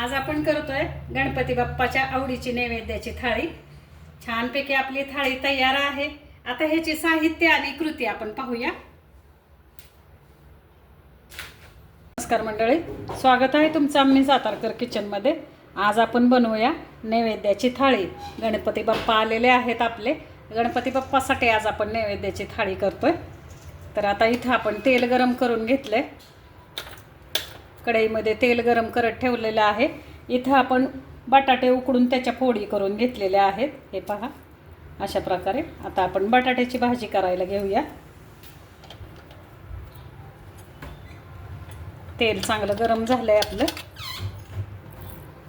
आज आपण करतोय गणपती बाप्पाच्या आवडीची नैवेद्याची थाळी. छानपैकी आपली थाळी तयार आहे. आता ह्याची साहित्य आणि कृती आपण पाहूया. नमस्कार मंडळी स्वागत आहे तुमचं आम्ही सातारकर किचनमध्ये आज आपण बनवूया नैवेद्याची थाळी. गणपती बाप्पा आलेले आहेत आपले. गणपती बाप्पासाठी आज आपण नैवेद्याची थाळी करतोय. तर आता इथं आपण तेल गरम करून घेतलं आहे कढईमध्ये तेल गरम करत ठेवलेलं आहे. इथं आपण बटाटे उकडून त्याच्या फोडी करून घेतलेल्या आहेत. हे पहा. अशा प्रकारे आता आपण बटाट्याची भाजी करायला घेऊया. तेल चांगलं गरम झालं आहे आपलं.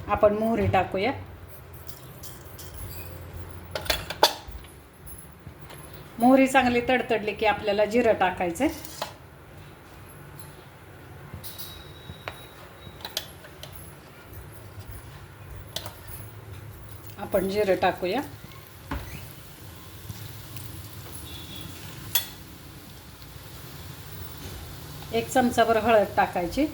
आपण मोहरी टाकूया. मोहरी चांगली तडतडली की आपल्याला जिरं टाकायचं आपण जिरं टाकूया. एक चमचाभर हळद टाकायची.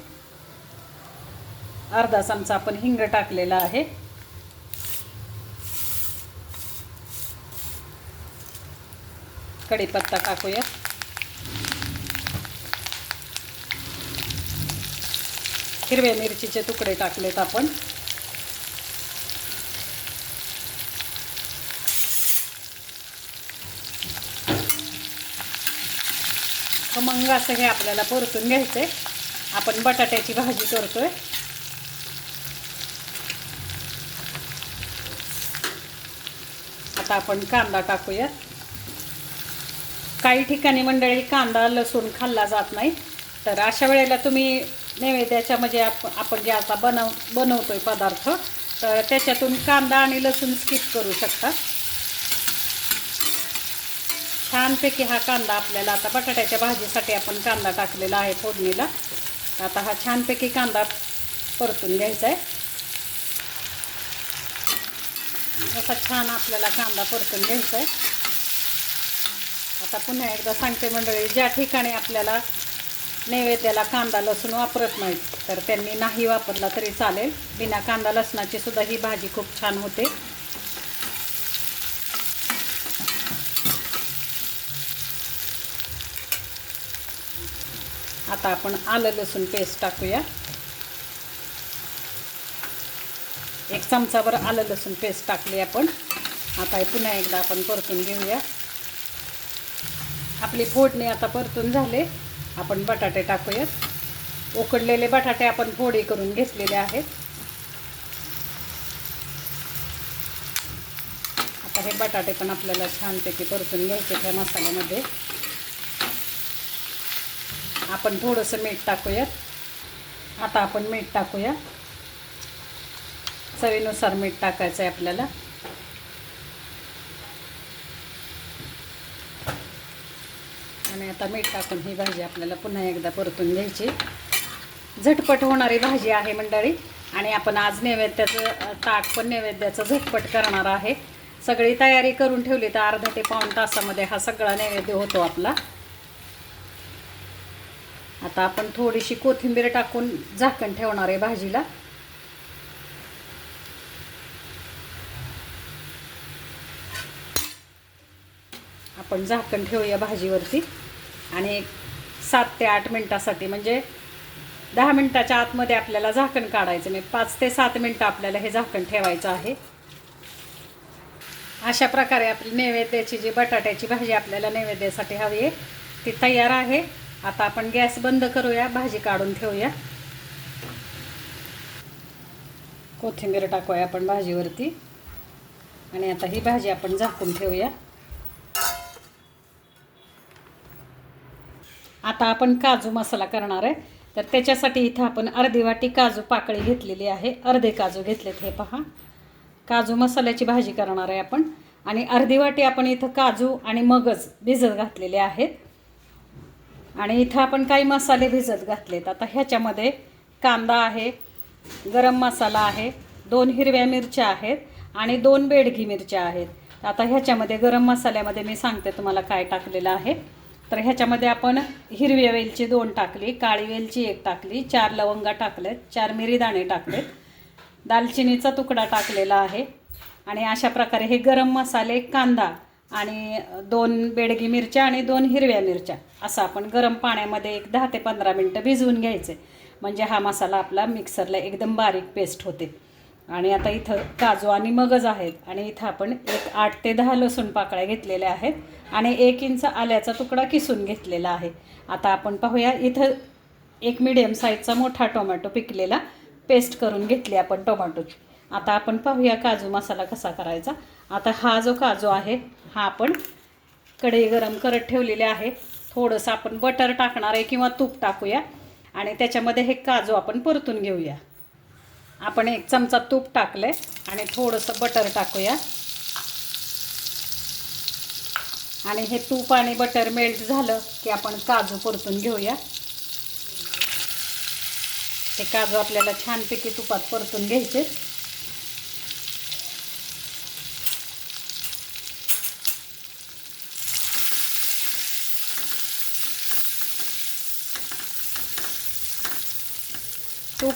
अर्धा चमचा आपण हिंग टाकलेला आहे. कढीपत्ता टाकूया. हिरव्या मिरचीचे तुकडे टाकलेत आपण. मग असं हे आपल्याला परतून घ्यायचं. आहे आपण बटाट्याची भाजी करतो आहे आता आपण कांदा टाकूया काही ठिकाणी मंडळी कांदा लसूण खाल्ला जात नाही. तर अशा वेळेला तुम्ही नैवेद्याच्या म्हणजे आप आपण जे आता बनव बनवतो आहे पदार्थ तर त्याच्यातून कांदा आणि लसूण स्किप करू शकता. छानपैकी हा कांदा आपल्याला आता बटाट्याच्या भाजीसाठी आपण कांदा टाकलेला आहे फोडणीला. आता हा छानपैकी कांदा परतून घ्यायचा आहे. असा छान आपल्याला कांदा परतून घ्यायचा आहे. आता पुन्हा एकदा सांगते मंडळी ज्या ठिकाणी आपल्याला नैवेद्याला कांदा लसूण वापरत नाहीत तर त्यांनी नाही वापरला तरी चालेल. बिना कांदा लसणाची सुद्धा ही भाजी खूप छान होते. आता आपण आलं लसूण पेस्ट टाकूया. एक चमचाभर आलं लसूण पेस्ट टाकली आपण. आता पुन्हा एकदा आपण परतून घेऊया. आपली फोडणी आता परतून झाले. आपण बटाटे टाकूयात. उकडलेले बटाटे आपण फोडी करून घेतलेले आहेत. आता हे बटाटे पण आपल्याला छानपैकी परतून घ्यायचे त्या मसाल्यामध्ये. आपण थोडंसं मीठ टाकूयात. आता आपण मीठ टाकूया चवीनुसार मीठ टाकायचं आहे आपल्याला. आणि आता मीठ टाकून ही भाजी आपल्याला पुन्हा एकदा परतून घ्यायची. झटपट होणारी भाजी आहे मंडळी. आणि आपण आज नैवेद्याचं ताक पण नैवेद्याचं झटपट करणार आहे. सगळी तयारी करून ठेवली तर अर्धा ते पाऊण तासामध्ये हा सगळा नैवेद्य होतो आपला. आता आपण थोडीशी कोथिंबीर टाकून झाकण ठेवणार आहे भाजीला. आपण झाकण ठेवूया भाजीवरती. आणि सात ते आठ मिनटासाठी म्हणजे दहा मिनटाच्या आतमध्ये आपल्याला झाकण काढायचं नाही पाच ते सात मिनटं आपल्याला हे झाकण ठेवायचं आहे. अशा प्रकारे आपली नैवेद्याची जी बटाट्याची भाजी आपल्याला नैवेद्यासाठी हवी आहे ती तयार आहे. आता आपण गॅस बंद करूया भाजी काढून ठेवूया. कोथिंबीर टाकूया आपण भाजीवरती. आणि आता ही भाजी आपण झाकून ठेवूया. आता आपण काजू मसाला करणार आहे. तर त्याच्यासाठी इथं आपण अर्धी वाटी काजू पाकळी घेतलेली आहे. अर्धे काजू घेतलेत हे पहा. काजू मसाल्याची भाजी करणार आहे आपण. आणि अर्धी वाटी आपण इथं काजू आणि मगज भिजत घातलेले आहेत. आणि इथं आपण काही मसाले भिजत घातलेत. आता ह्याच्यामध्ये कांदा आहे गरम मसाला आहे दोन हिरव्या मिरच्या आहेत आणि दोन बेडगी मिरच्या आहेत. आता ह्याच्यामध्ये गरम मसाल्यामध्ये मी सांगते तुम्हाला काय टाकलेलं आहे. तर ह्याच्यामध्ये आपण हिरव्या वेलची दोन टाकली काळी वेलची एक टाकली चार लवंगा टाकलेत चार मिरीदाणे टाकलेत. दालचिनीचा तुकडा टाकलेला आहे. आणि अशा प्रकारे हे गरम मसाले कांदा आणि दोन बेडगी मिरच्या आणि दोन हिरव्या मिरच्या. असं आपण गरम पाण्यामध्ये एक दहा ते पंधरा मिनटं भिजवून घ्यायचे. म्हणजे हा मसाला आपला मिक्सरला एकदम बारीक पेस्ट होते. आणि आता इथं काजू आणि मगज आहेत. आणि इथं आपण एक आठ ते दहा लसूण पाकळ्या घेतलेल्या आहेत. आणि एक इंच आल्याचा तुकडा किसून घेतलेला आहे. आता आपण पाहूया इथं एक मिडियम साईजचा मोठा टोमॅटो पिकलेला. पेस्ट करून घेतली आपण टोमॅटोची. आता आपण पाहूया काजू मसाला कसा करायचा. आता हा जो काजू आहे हा आपण कढई गरम करत ठेवलेले आहे. थोडंसं आपण बटर टाकणार आहे किंवा तूप टाकूया. आणि त्याच्यामध्ये हे काजू आपण परतून घेऊया. आपण एक चमचा तूप टाकलं आहे आणि थोडंसं बटर टाकूया. आणि हे तूप आणि बटर मेल्ट झालं की आपण काजू परतून घेऊया. हे काजू आपल्याला छानपैकी तुपात परतून घ्यायचे.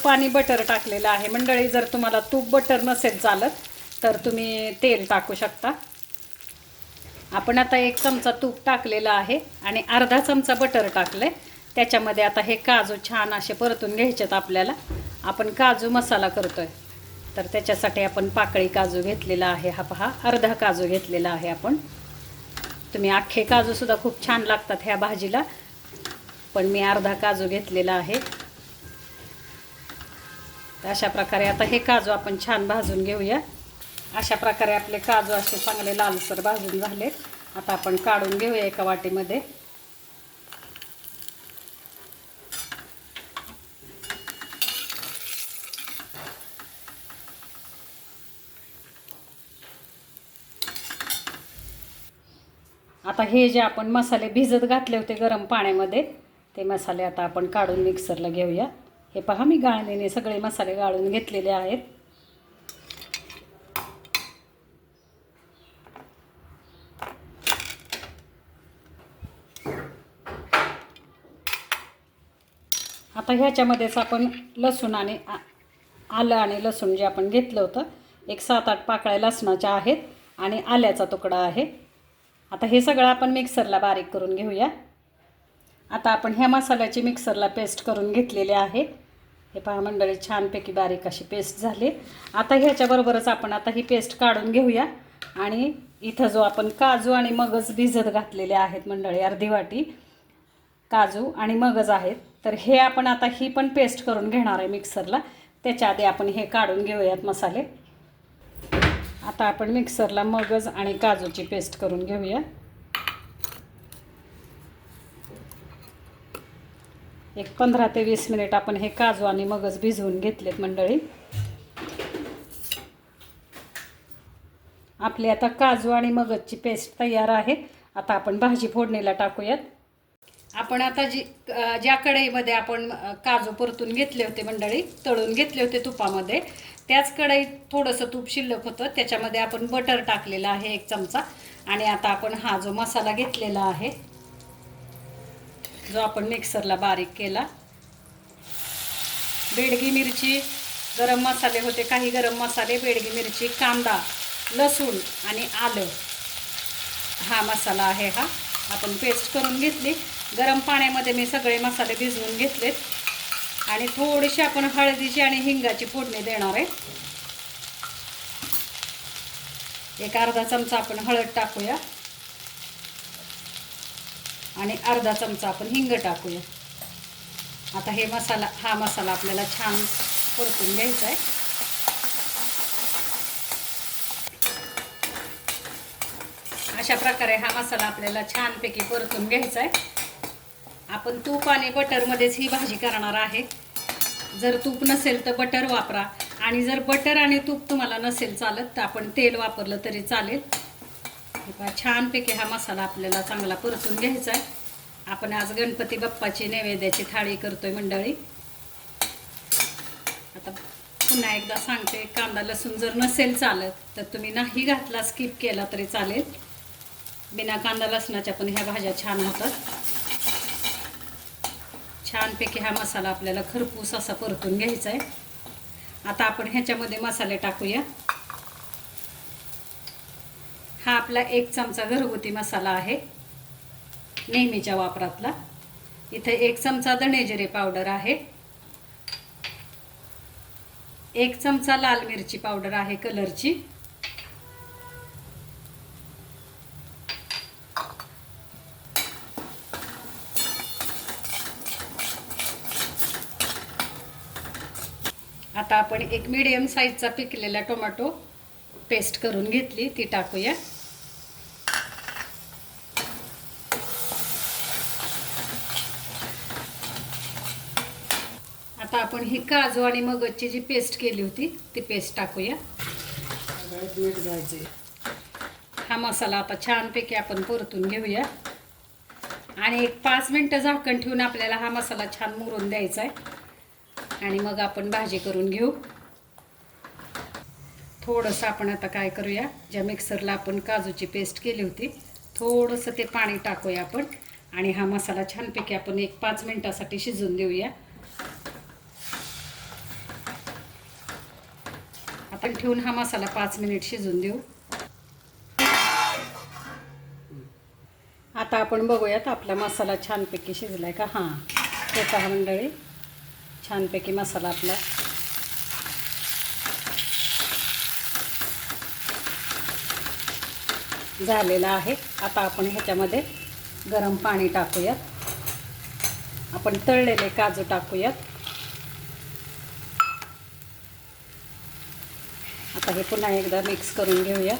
पाणी बटर टाकलेलं आहे. मंडळी जर तुम्हाला तूप बटर नसेल चालत तर तुम्ही तेल टाकू शकता. आपण आता एक चमचा तूप टाकलेला आहे आणि अर्धा चमचा बटर टाकलं आहे त्याच्यामध्ये आता हे काजू छान असे परतून घ्यायचेत आपल्याला. आपण काजू मसाला करतो आहे तर त्याच्यासाठी आपण पाकळी काजू घेतलेला आहे. हा पहा अर्धा काजू घेतलेला आहे आपण. तुम्ही अख्खे काजूसुद्धा खूप छान लागतात ह्या भाजीला. पण मी अर्धा काजू घेतलेला आहे. तर अशा प्रकारे आता हे काजू आपण छान भाजून घेऊया. अशा प्रकारे आपले काजू असे चांगले लालसर भाजून झाले आता आपण काढून घेऊया एका वाटीमध्ये. आता हे जे आपण मसाले भिजत घातले होते गरम पाण्यामध्ये ते मसाले आता आपण काढून मिक्सरला घेऊया. हे पहा मी गाळणीने सगळे मसाले गाळून घेतलेले आहेत. आता ह्याच्यामध्येच आपण लसूण आणि आ- आलं आणि लसूण जे आपण घेतलं होतं एक सात आठ पाकळ्या लसणाच्या आहेत आणि आल्याचा तुकडा आहे. आता हे सगळं आपण मिक्सरला बारीक करून घेऊया. आता आपण ह्या मसाल्याची मिक्सरला पेस्ट करून घेतलेली आहे. हे पहा मंडळी छानपैकी बारीक अशी पेस्ट झाली. आता ह्याच्याबरोबरच आपण आता ही पेस्ट काढून घेऊया. आणि इथं जो आपण काजू आणि मगज भिजत घातलेले आहेत मंडळी अर्धी वाटी काजू आणि मगज आहेत तर हे आपण आता ही पण पेस्ट करून घेणार आहे मिक्सरला त्याच्या आधी आपण हे काढून घेऊयात मसाले. आता आपण मिक्सरला मगज आणि काजूची पेस्ट करून घेऊया. एक पंधरा ते वीस मिनिट आपण हे काजू आणि मगज भिजवून घेतलेत मंडळी. आपली आता काजू आणि मगजची पेस्ट तयार आहे. आता आपण भाजी फोडणीला टाकूयात. आपण आता जी ज्या कढईमध्ये आपण काजू परतून घेतले होते मंडळी तळून घेतले होते तुपामध्ये त्याच कढईत थोडंसं तूप शिल्लक होतं. त्याच्यामध्ये आपण बटर टाकलेलं आहे एक चमचा. आणि आता आपण हा जो मसाला घेतलेला आहे जो आपण मिक्सरला बारीक केला. बेडगी मिरची गरम मसाले होते काही गरम मसाले बेडगी मिरची कांदा लसूण आणि आलं. हा मसाला आहे हा. आपण पेस्ट करून घेतली. गरम पाण्यामध्ये मी सगळे मसाले भिजवून घेतलेत. आणि थोडीशी आपण हळदीची आणि हिंगाची फोडणी देणार आहे. एक अर्धा चमचा आपण हळद टाकूया. आणि अर्धा चमचा आपण हिंग टाकूया. आता हे मसाला हा मसाला आपल्याला छान परतून घ्यायचा आहे. अशा प्रकारे हा मसाला आपल्याला छानपैकी परतून घ्यायचा आहे. आपण तूप आणि बटरमध्येच ही भाजी करणार आहे. जर तूप नसेल तर बटर वापरा. आणि जर बटर आणि तूप तुम्हाला नसेल चालत तर आपण तेल वापरलं तरी चालेल. छानपैकी हा मसाला आपल्याला चांगला परतून घ्यायचा आहे. आपण आज गणपती बाप्पाची नैवेद्याची थाळी करतोय मंडळी. आता पुन्हा एकदा सांगते कांदा लसूण जर नसेल चालत तर तुम्ही नाही घातला स्किप केला तरी चालेल. बिना कांदा लसणाच्या पण ह्या भाज्या छान होतात. छानपैकी हा मसाला आपल्याला खरपूस असा परतून घ्यायचा आहे. आता आपण ह्याच्यामध्ये मसाले टाकूया. हा आपला एक चमचा घरगुती मसाला आहे. नेहमीच्या वापरातला. इथे एक चमचा धणेजिरे पावडर आहे. एक चमचा लाल मिरची पावडर आहे कलरची. आता आपण एक मीडियम साईजचा पिकलेला टोमॅटो पेस्ट करून घेतली ती टाकूया. आता आपण ही काजू आणि मगजची जी पेस्ट केली होती ती पेस्ट टाकूया. हा मसाला आता छानपैकी आपण परतून घेऊया. आणि एक पाच मिनटं झाकण ठेवून आपल्याला हा मसाला छान मुरून द्यायचा आहे आणि मग आपण भाजी करून घेऊ. थोडंसं आपण आता काय करूया ज्या मिक्सरला आपण काजूची पेस्ट केली होती थोडंसं ते पाणी टाकूया आपण आणि हा मसाला छानपैकी आपण एक पाच मिनटासाठी शिजून देऊया. आपण ठेवून हा मसाला पाच मिनिट शिजून देऊ. आता आपण बघूयात आपला मसाला छानपैकी शिजलाय का? हां ते पहा मंडळी छानपैकी मसाला आपला झालेला आहे. आता आपण ह्याच्यामध्ये गरम पाणी टाकूयात. आपण तळलेले काजू टाकूयात. आता हे पुन्हा एकदा मिक्स करून घेऊया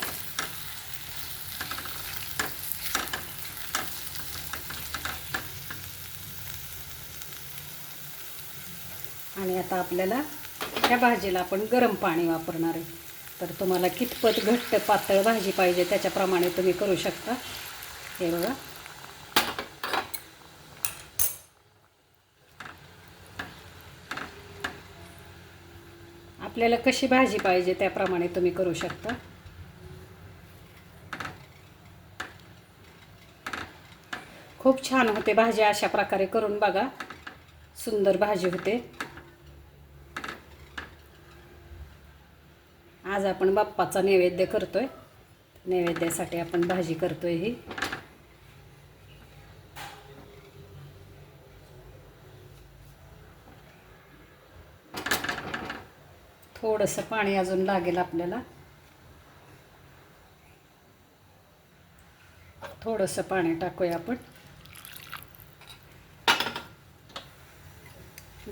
आणि आता आपल्याला ह्या भाजीला आपण गरम पाणी वापरणार आहे. तर तुम्हाला कितपत घट्ट पातळ भाजी पाहिजे त्याच्याप्रमाणे तुम्ही करू शकता. हे बघा. आपल्याला कशी भाजी पाहिजे त्याप्रमाणे तुम्ही करू शकता. खूप छान होते भाजी अशा प्रकारे करून बघा. सुंदर भाजी होते. आज आपण बाप्पाचा नैवेद्य करतोय. नैवेद्यासाठी आपण भाजी करतोय ही. थोडंसं पाणी अजून लागेल आपल्याला. थोडंसं पाणी टाकूया आपण.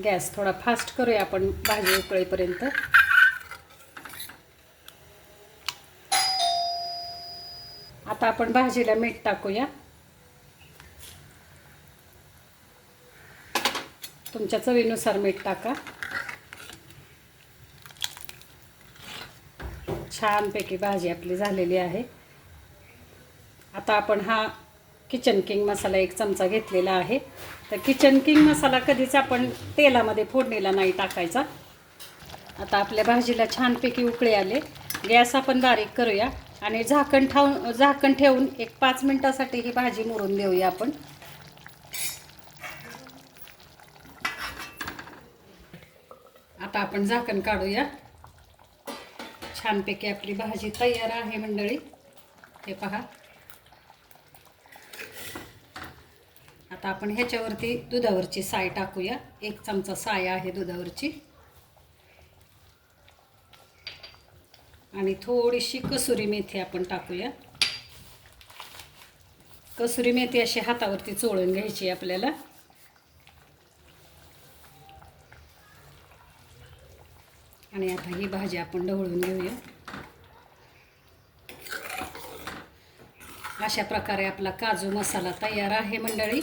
गॅस थोडा फास्ट करूया आपण भाजी उकळेपर्यंत. आता आपण भाजीला मीठ टाकूया. तुमच्या चवीनुसार मीठ टाका. छानपैकी भाजी आपली झालेली आहे. आता आपण हा किचन किंग मसाला एक चमचा घेतलेला आहे. तर किचन किंग मसाला कधीच आपण तेलामध्ये फोडणीला नाही टाकायचा. आता आपल्या भाजीला छानपैकी उकळे आले. गॅस आपण बारीक करूया. आणि झाकण ठेवून झाकण ठेवून एक पाच मिनटासाठी ही भाजी मुरून देऊया आपण. आता आपण झाकण काढूया. छानपैकी आपली भाजी तयार आहे मंडळी. हे पहा. आता आपण ह्याच्यावरती दुधावरची साय टाकूया. एक चमचा साय आहे दुधावरची. आणि थोडीशी कसुरी मेथी आपण टाकूया. कसुरी मेथी अशी हातावरती चोळून घ्यायची आपल्याला. आणि आता ही भाजी आपण ढवळून घेऊया. अशा प्रकारे आपला काजू मसाला तयार आहे मंडळी.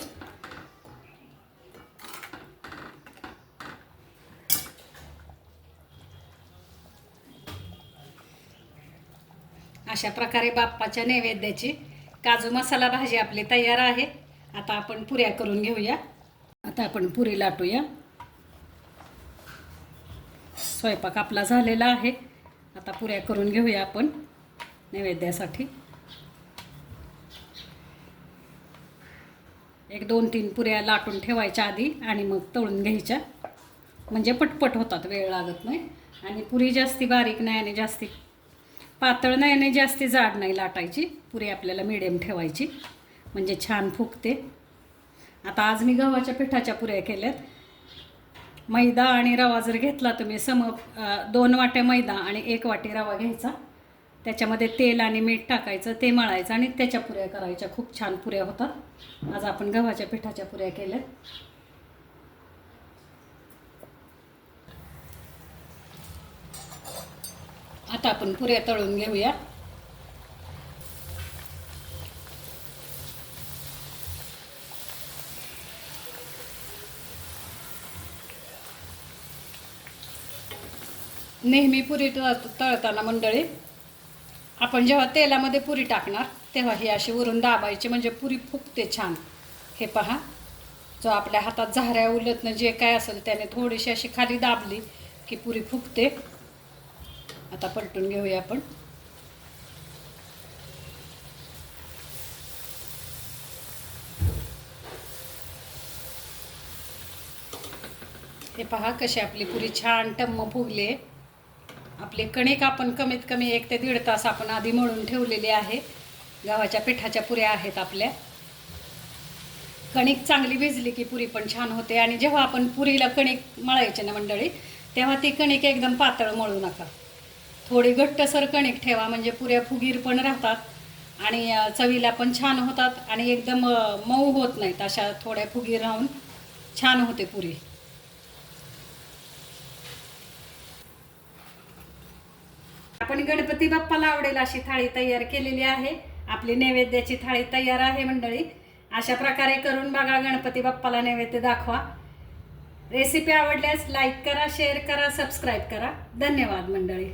अशा प्रकारे बाप्पाच्या नैवेद्याची काजू मसाला भाजी आपली तयार आहे. आता आपण पुऱ्या करून घेऊया. आता आपण पुरी लाटूया. स्वयंपाक आपला झालेला आहे. आता पुऱ्या करून घेऊया आपण नैवेद्यासाठी. एक दोन तीन पुऱ्या लाटून ठेवायच्या आधी आणि मग तळून घ्यायच्या. म्हणजे पटपट होतात वेळ लागत नाही. आणि पुरी जास्ती बारीक नाही आणि जास्ती पातळ नाही आणि जास्ती जाड नाही लाटायची. पुरी आपल्याला मिडियम ठेवायची. म्हणजे छान फुगते. आता आज मी गव्हाच्या पिठाच्या पुऱ्या केल्यात. मैदा आणि रवा जर घेतला तुम्ही सम दोन वाट्या मैदा आणि एक वाटी रवा घ्यायचा. त्याच्यामध्ये तेल आणि मीठ टाकायचं ते मळायचं आणि त्याच्या पुऱ्या करायच्या. खूप छान पुऱ्या होतात. आज आपण गव्हाच्या पिठाच्या पुऱ्या केल्यात. आता आपण पुऱ्या तळून घेऊया. नेहमी पुरी तळ- तळताना मंडळी आपण जेव्हा तेलामध्ये पुरी टाकणार तेव्हा ही अशी वरून दाबायची म्हणजे पुरी फुगते छान. हे पहा जो आपल्या हातात झाऱ्या उलटणं जे काय असेल त्याने थोडीशी अशी खाली दाबली की पुरी फुगते. आता पलटून घेऊया आपण. हे पहा कशी आपली पुरी छान टम्म फुगले आपले कणिक आपण कमीत कमी एक ते दीड तास आपण आधी मळून ठेवलेले आहे. गव्हाच्या पिठाच्या पुऱ्या आहेत आपल्या. कणिक चांगली भिजली की पुरी पण छान होते आणि जेव्हा आपण पुरीला कणिक मळायचे ना मंडळी तेव्हा ती कणिक एकदम पातळ मळू नका. थोडी घट्टसर कणिक ठेवा म्हणजे पुऱ्या फुगीर पण राहतात आणि चवीला पण छान होतात आणि एकदम मऊ होत नाहीत अशा थोड्या फुगीर राहून छान होते पुरी. आपण गणपती बाप्पाला आवडेल अशी थाळी तयार केलेली आहे. आपली नैवेद्याची थाळी तयार आहे मंडळी. अशा प्रकारे करून बघा गणपती बाप्पाला नैवेद्य दाखवा. रेसिपी आवडल्यास लाईक करा शेअर करा सबस्क्राईब करा. धन्यवाद मंडळी.